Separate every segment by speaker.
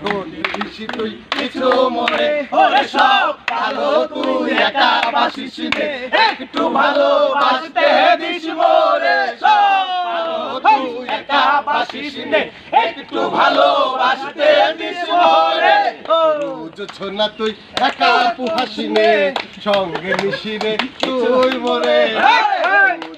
Speaker 1: তুই কিছু মনে সব ভালো তুই একা বাসিস একটু ভালোবাসতে দিস মোরে সব ভালো তুই একা বাসিস একটু ভালোবাসতে দিস মোরে। বুঝছ না তুই একা পুহাসি নে সঙ্গে মিশি রে তুই মোরে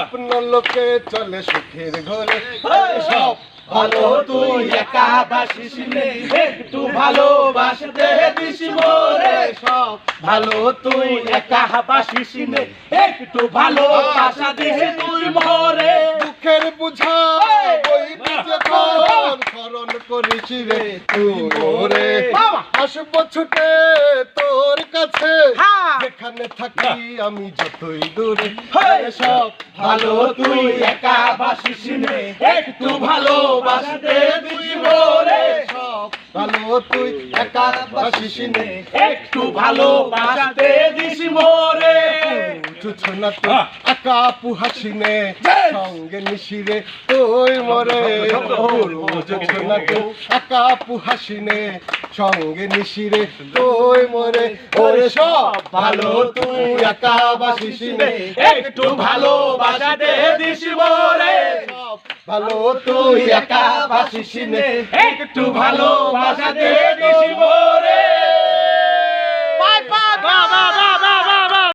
Speaker 1: আপনার লোকে চলে সুখের ঘরে। সব ভালো তুই একা বাসিস একটু ভালোবাসতে দিস মোরে। সব ভালো তুই একা বাসিস একটু ভালোবাসা দিস তুই মোরে। দুঃখের বুঝা করিস রে তুই মোরে আসব ছুটে তোর কাছে। যেখানে থাকি আমি যতই দূরে। সব ভালো তুই একা বাসিস নে। একটু ভালোবাসতে দিস মোরে সব ভালো তুই একা বাসিস নে। একটু ভালোবাসতে দিস মোরে। বুঝছ না তুই একা পুহাসি নে সঙ্গে মিশিরে তুই মরে বুঝছ না তুই একা পুহাসি নে সঙ্গে মিশিরে তুই মরে। ওরে সব ভালো তুই একা বাসিস নে একটু ভালোবাসাতে দিস মোরে। ভালো তুই একা বাসিস নে একটু ভালোবাসাতে দিস মোরে।